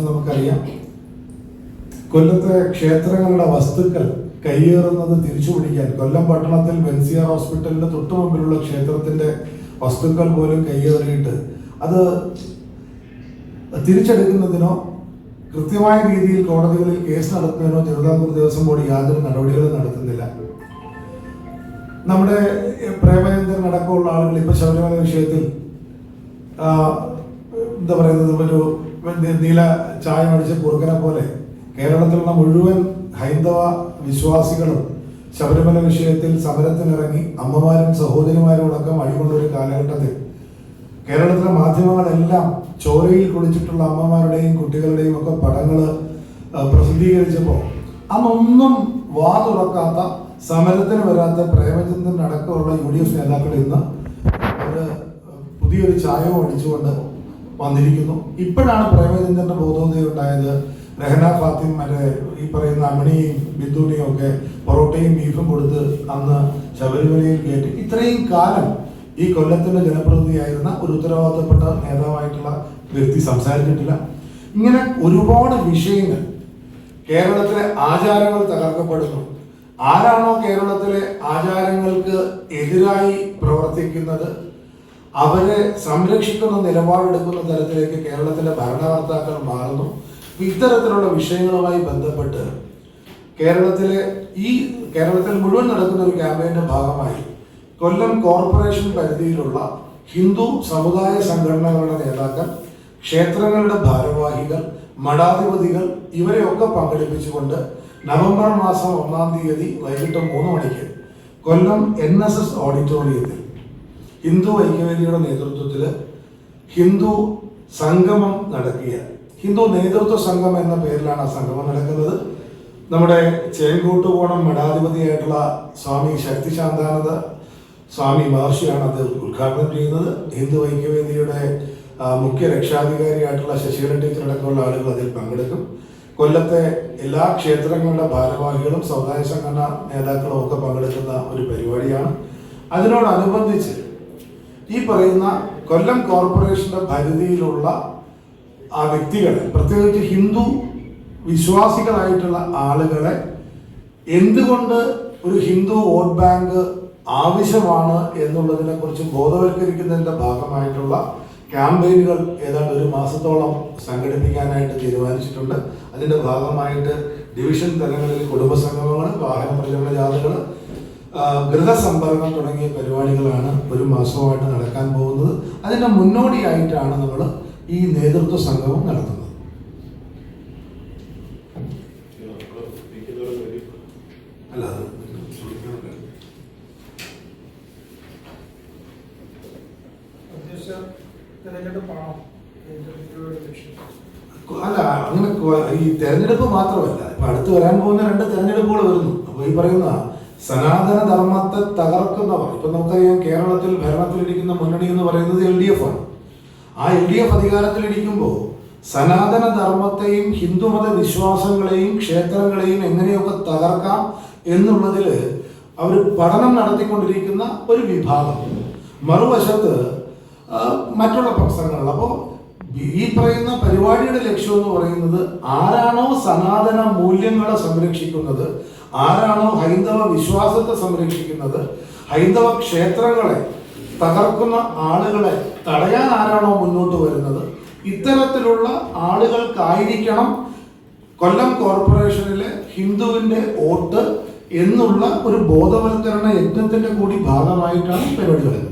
ദിവസം നമുക്കറിയാം. കൊല്ലത്തെ ക്ഷേത്രങ്ങളുടെ വസ്തുക്കൾ കയ്യേറുന്നത് തിരിച്ചു പിടിക്കാൻ കൊല്ലം പട്ടണത്തിൽ ബെൻസിയർ ഹോസ്പിറ്റലിന്റെ തൊട്ടു മുമ്പിലുള്ള ക്ഷേത്രത്തിന്റെ വസ്തുക്കൾ പോലും കയ്യേറിയിട്ട് അത് തിരിച്ചെടുക്കുന്നതിനോ കൃത്യമായ രീതിയിൽ കോടതികളിൽ കേസ് നടത്തുന്നതിനോ തിരുവിതാംകൂർ ദേവസ്വം ബോർഡ് യാതൊരു നടപടികളും നടത്തുന്നില്ല. നമ്മുടെ പ്രേമചന്ദ്രൻ അടക്കമുള്ള ആളുകൾ ഇപ്പൊ ശബരിമല വിഷയത്തിൽ എന്താ പറയുന്നത് ഒരു നീല ചായ അടിച്ച കുറുക്കനെ പോലെ കേരളത്തിലുള്ള മുഴുവൻ ഹൈന്ദവ വിശ്വാസികളും ശബരിമല വിഷയത്തിൽ സമരത്തിനിറങ്ങി അമ്മമാരും സഹോദരിമാരും അടക്കം അഴികൊണ്ട ഒരു കാലഘട്ടത്തിൽ കേരളത്തിലെ മാധ്യമങ്ങളെല്ലാം ചോരയിൽ കുളിച്ചിട്ടുള്ള അമ്മമാരുടെയും കുട്ടികളുടെയും ഒക്കെ പടങ്ങൾ പ്രസിദ്ധീകരിച്ചപ്പോൾ അന്നൊന്നും വാ തുറക്കാത്ത സമരത്തിന് വരാത്ത പ്രേമചന്ദ്രൻ അടക്കമുള്ള യു ഡി എഫ് നേതാക്കൾ ഇന്ന് ഒരു പുതിയൊരു ചായവും അടിച്ചുകൊണ്ട് വന്നിരിക്കുന്നു. ഇപ്പോഴാണ് പ്രേമചന്ദ്രന്റെ ബോധോദയം ഉണ്ടായത്. രഹന ഫാത്തിം മറ്റേ ഈ പറയുന്ന അമ്മണിയും ബിന്ദുവിനെയും ഒക്കെ പൊറോട്ടയും ബീഫും കൊടുത്ത് അന്ന് ശബരിമലയിൽ കയറ്റി. ഇത്രയും കാലം ഈ കൊല്ലത്തിന്റെ ജനപ്രതിനിധിയായിരുന്ന ഒരു ഉത്തരവാദിത്തപ്പെട്ട നേതാവായിട്ടുള്ള വ്യക്തി സംസാരിച്ചിട്ടില്ല. ഇങ്ങനെ ഒരുപാട് വിഷയങ്ങൾ കേരളത്തിലെ ആചാരങ്ങൾ തകർക്കപ്പെടുന്നു. ആരാണോ കേരളത്തിലെ ആചാരങ്ങൾക്ക് എതിരായി പ്രവർത്തിക്കുന്നത്? അവരെ സംരക്ഷിക്കുന്ന നിലപാടെടുക്കുന്ന തരത്തിലേക്ക് കേരളത്തിലെ ഭരണകർത്താക്കൾ മാറുന്നു. ഇത്തരത്തിലുള്ള വിഷയങ്ങളുമായി ബന്ധപ്പെട്ട് കേരളത്തിലെ ഈ കേരളത്തിൽ മുഴുവൻ നടക്കുന്ന ഒരു ക്യാമ്പയിന്റെ ഭാഗമായി കൊല്ലം കോർപ്പറേഷൻ പരിധിയിലുള്ള ഹിന്ദു സമുദായ സംഘടനകളുടെ നേതാക്കൾ ക്ഷേത്രങ്ങളുടെ ഭാരവാഹികൾ മഠാധിപതികൾ ഇവരെയൊക്കെ പങ്കെടുപ്പിച്ചുകൊണ്ട് നവംബർ മാസം ഒന്നാം തീയതി വൈകിട്ട് മൂന്ന് മണിക്ക് കൊല്ലം എൻ എസ് എസ് ഓഡിറ്റോറിയത്തിൽ ഹിന്ദു ഐക്യവേദിയുടെ നേതൃത്വത്തിൽ ഹിന്ദു സംഗമം നടത്തിയ ഹിന്ദു നേതൃത്വ സംഘം എന്ന പേരിലാണ് ആ സംഗമം നടക്കുന്നത്. നമ്മുടെ ചേങ്കോട്ടുകോണം മഠാധിപതിയായിട്ടുള്ള സ്വാമി ശക്തിശാന്താനന്ദ സ്വാമി മഹർഷിയാണ് അത് ഉദ്ഘാടനം ചെയ്യുന്നത്. ഹിന്ദു ഐക്യവേദിയുടെ മുഖ്യ രക്ഷാധികാരിയായിട്ടുള്ള ശശികല ടീച്ചർ അടക്കമുള്ള ആളുകൾ അതിൽ പങ്കെടുക്കും. കൊല്ലത്തെ എല്ലാ ക്ഷേത്രങ്ങളുടെ ഭാരവാഹികളും സമുദായ സംഘടനാ നേതാക്കളും ഒക്കെ പങ്കെടുക്കുന്ന ഒരു പരിപാടിയാണ്. അതിനോടനുബന്ധിച്ച് ഈ പറയുന്ന കൊല്ലം കോർപ്പറേഷന്റെ പരിധിയിലുള്ള ആ വ്യക്തികളെ പ്രത്യേകിച്ച് ഹിന്ദു വിശ്വാസികളായിട്ടുള്ള ആളുകളെ എന്തുകൊണ്ട് ഒരു ഹിന്ദു വോട്ട് ബാങ്ക് ആവശ്യമാണ് എന്നുള്ളതിനെ കുറിച്ച് ബോധവൽക്കരിക്കുന്നതിന്റെ ഭാഗമായിട്ടുള്ള ക്യാമ്പയിനുകൾ ഏതാണ്ട് ഒരു മാസത്തോളം സംഘടിപ്പിക്കാനായിട്ട് തീരുമാനിച്ചിട്ടുണ്ട്. അതിന്റെ ഭാഗമായിട്ട് ഡിവിഷൻ തലങ്ങളിൽ കുടുംബസംഗമങ്ങൾ വാഹന പ്രചരണ ജാഥകൾ ഗൃഹസമ്പർക്കം തുടങ്ങിയ പരിപാടികളാണ് ഒരു മാസമായിട്ട് നടക്കാൻ പോകുന്നത്. അതിന്റെ മുന്നോടിയായിട്ടാണ് നമ്മൾ ഈ നേതൃത്വ സംഗമം നടത്തുന്നത്. അല്ല അങ്ങനെ ഈ തെരഞ്ഞെടുപ്പ് മാത്രമല്ല. ഇപ്പൊ അടുത്ത് വരാൻ പോകുന്ന രണ്ട് തെരഞ്ഞെടുപ്പുകൾ വരുന്നു. അപ്പൊ ഈ പറയുന്ന സനാതന ധർമ്മത്തെ തകർക്കുന്നവർ. ഇപ്പൊ നമുക്കറിയാം കേരളത്തിൽ ഭരണത്തിലിരിക്കുന്ന മുന്നണി എന്ന് പറയുന്നത് എൽ ഡി എഫ് ആണ്. ആ എൽ ഡി എഫ് അധികാരത്തിലിരിക്കുമ്പോൾ സനാതന ധർമ്മത്തെയും ഹിന്ദുമത വിശ്വാസങ്ങളെയും ക്ഷേത്രങ്ങളെയും എങ്ങനെയൊക്കെ തകർക്കാം എന്നുള്ളതിൽ അവർ പഠനം നടത്തിക്കൊണ്ടിരിക്കുന്ന ഒരു വിഭാഗം. മറുവശത്ത് മറ്റുള്ള പ്രശ്നങ്ങൾ അപ്പോൾ ഈ പറയുന്ന പരിപാടിയുടെ ലക്ഷ്യം എന്ന് പറയുന്നത് ആരാണോ സനാതന മൂല്യങ്ങളെ സംരക്ഷിക്കുന്നത് ആരാണോ ഹൈന്ദവ വിശ്വാസത്തെ സംരക്ഷിക്കുന്നത് ഹൈന്ദവ ക്ഷേത്രങ്ങളെ തകർക്കുന്ന ആളുകളെ തടയാൻ ആരാണോ മുന്നോട്ട് വരുന്നത് ഇത്തരത്തിലുള്ള ആളുകൾക്കായിരിക്കണം കൊല്ലം കോർപ്പറേഷനിലെ ഹിന്ദുവിന്റെ വോട്ട് എന്നുള്ള ഒരു ബോധവൽക്കരണ യജ്ഞത്തിന്റെ കൂടി ഭാഗമായിട്ടാണ് പരിപാടി വരുന്നത്.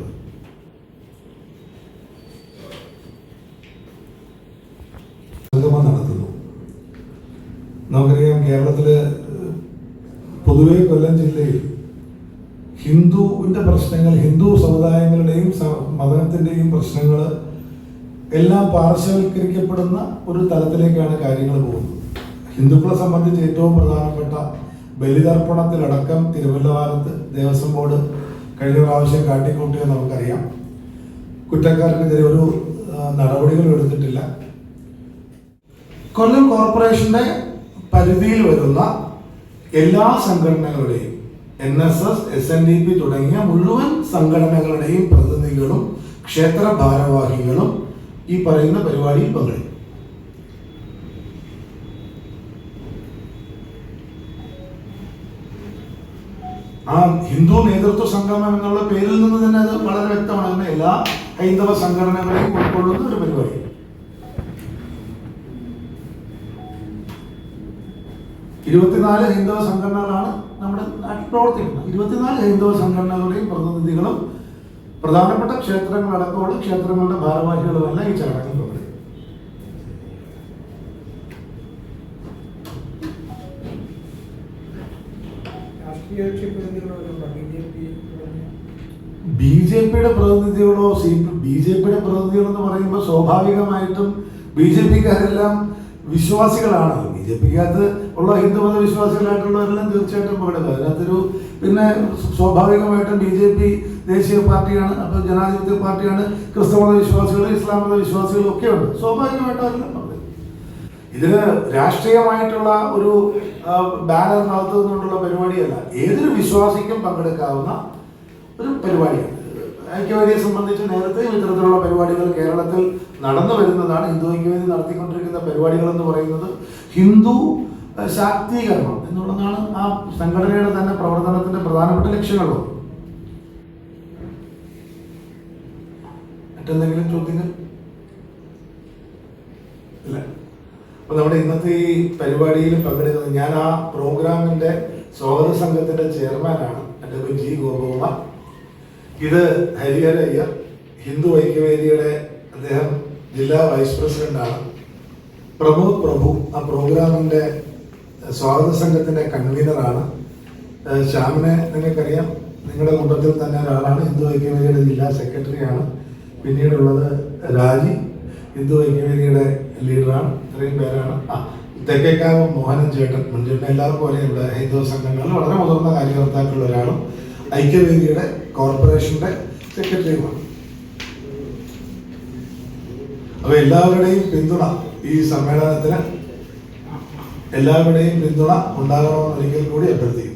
നടത്തുന്നു. നമുക്കറിയാം കേരളത്തിൽ പൊതുവെ കൊല്ലം ജില്ലയിൽ ഹിന്ദുവിന്റെ പ്രശ്നങ്ങൾ ഹിന്ദു സമുദായങ്ങളുടെയും മതത്തിന്റെയും പ്രശ്നങ്ങൾ എല്ലാം പാർശ്വവൽക്കരിക്കപ്പെടുന്ന ഒരു തലത്തിലേക്കാണ് കാര്യങ്ങൾ പോകുന്നത്. ഹിന്ദുക്കളെ സംബന്ധിച്ച് ഏറ്റവും പ്രധാനപ്പെട്ട ബലിതർപ്പണത്തിലടക്കം തിരുവല്ലവാരത്ത് ദേവസ്വം ബോർഡ് കഴിഞ്ഞ പ്രാവശ്യം കാട്ടിക്കൂട്ടിയെന്ന് നമുക്കറിയാം. കുറ്റക്കാർക്കെതിരെ ഒരു നടപടികളും എടുത്തിട്ടില്ല. കൊല്ലം കോർപ്പറേഷന്റെ പരിധിയിൽ വരുന്ന എല്ലാ സംഘടനകളുടെയും N S S S N D P തുടങ്ങിയ മുഴുവൻ സംഘടനകളുടെയും പ്രതിനിധികളും ക്ഷേത്ര ഭാരവാഹികളും ഈ പറയുന്ന പരിപാടിയിൽ പങ്കെടുക്കും. ആ ഹിന്ദു നേതൃത്വ സംഗമം എന്നുള്ള പേരിൽ നിന്ന് തന്നെ അത് വളരെ വ്യക്തമാണ്. എല്ലാ ഹൈന്ദവ സംഘടനകളെയും ഉൾക്കൊള്ളുന്ന ഒരു പരിപാടി ഇരുപത്തിനാല് ഹൈന്ദവ സംഘടനകളാണ് നമ്മുടെ നാട്ടിൽ പ്രവർത്തിക്കുന്നത്. ഇരുപത്തിനാല് ഹൈന്ദവ സംഘടനകളുടെയും പ്രതിനിധികളും പ്രധാനപ്പെട്ട ക്ഷേത്രങ്ങളടക്കമുള്ള ക്ഷേത്രങ്ങളുടെ ഭാരവാഹികളുമെല്ലാം ഈ ചടങ്ങിൽ പങ്കെടുക്കും. ബി ജെ പിയുടെ പ്രതിനിധികളോ സി ബി ജെ പിയുടെ പ്രതിനിധികളെന്ന് പറയുമ്പോൾ സ്വാഭാവികമായിട്ടും ബി ജെ പിക്കാരെല്ലാം വിശ്വാസികളാണ്. ബി ജെ പിക്കകത്ത് ഉള്ള ഹിന്ദുമത വിശ്വാസികളായിട്ടുള്ളവരെല്ലാം തീർച്ചയായിട്ടും പങ്കെടുക്കുക അതിനകത്തൊരു പിന്നെ സ്വാഭാവികമായിട്ടും ബി ജെ പി ദേശീയ പാർട്ടിയാണ് അപ്പോൾ ജനാധിപത്യ പാർട്ടിയാണ് ക്രിസ്തുമത വിശ്വാസികൾ ഇസ്ലാം മത വിശ്വാസികളും ഒക്കെ ഉണ്ട്. സ്വാഭാവികമായിട്ടും അവരെല്ലാം പങ്കെടുക്കും. ഇതിന് രാഷ്ട്രീയമായിട്ടുള്ള ഒരു ബാനർ ബാനറിനകത്ത് നിന്നുകൊണ്ടുള്ള പരിപാടിയല്ല ഏതൊരു വിശ്വാസിക്കും പങ്കെടുക്കാവുന്ന ഒരു പരിപാടിയാണ്. ഐക്യവാദിയെ സംബന്ധിച്ച് നേരത്തെ ഇത്തരത്തിലുള്ള പരിപാടികൾ കേരളത്തിൽ നടന്നു വരുന്നതാണ് ഹിന്ദു വേണ്ടി നടത്തിക്കൊണ്ടിരിക്കുന്ന പരിപാടികൾ എന്ന് പറയുന്നത് ഹിന്ദു ശാക്തീകരണം എന്നുള്ളതാണ് ആ സംഘടനയുടെ തന്നെ പ്രവർത്തനത്തിന്റെ പ്രധാനപ്പെട്ട ലക്ഷ്യങ്ങളും മറ്റെന്തെങ്കിലും ചോദ്യങ്ങൾ? ഇല്ല. അപ്പൊ നമ്മുടെ ഇന്നത്തെ ഈ പരിപാടിയിൽ പങ്കെടുക്കുന്നത് ഞാൻ ആ പ്രോഗ്രാമിന്റെ സ്വാഗത സംഘത്തിന്റെ ചെയർമാനാണ്. എന്റെ പേര് ജി. ഗോപകുമാർ. ഇത് ഹരിഹരയ്യർ ഹിന്ദു ഐക്യവേദിയുടെ അദ്ദേഹം ജില്ലാ വൈസ് പ്രസിഡന്റാണ്. പ്രമോദ് പ്രഭു ആ പ്രോഗ്രാമിന്റെ സ്വാഗത സംഘത്തിന്റെ കൺവീനറാണ്. ശ്യാമിനെ നിങ്ങൾക്കറിയാം. നിങ്ങളുടെ കൂട്ടത്തിൽ തന്നെ ഒരാളാണ്. ഹിന്ദു ഐക്യവേദിയുടെ ജില്ലാ സെക്രട്ടറിയാണ്. പിന്നീടുള്ളത് രാജി. ഹിന്ദു ഐക്യവേദിയുടെ ലീഡറാണ്. ഇത്രയും പേരാണ്. ആ തെക്കേക്കാവ് മോഹനൻ ചേട്ടൻ മുൻചേട്ടൻ എല്ലാവർക്കും അറിയാം. ഹിന്ദു സംഘങ്ങളിൽ വളരെ മുതിർന്ന കാര്യകർത്താക്കളുള്ള ഒരാളും ഐക്യവേദിയുടെ കോർപ്പറേഷന്റെ സെക്രട്ടറിയുമാണ്. അപ്പൊ എല്ലാവരുടെയും പിന്തുണ ഈ സമ്മേളനത്തിന് എല്ലാവരുടെയും പിന്തുണ ഉണ്ടാകണമെന്ന് ഒരിക്കൽ കൂടി അഭ്യർത്ഥിക്കുന്നു.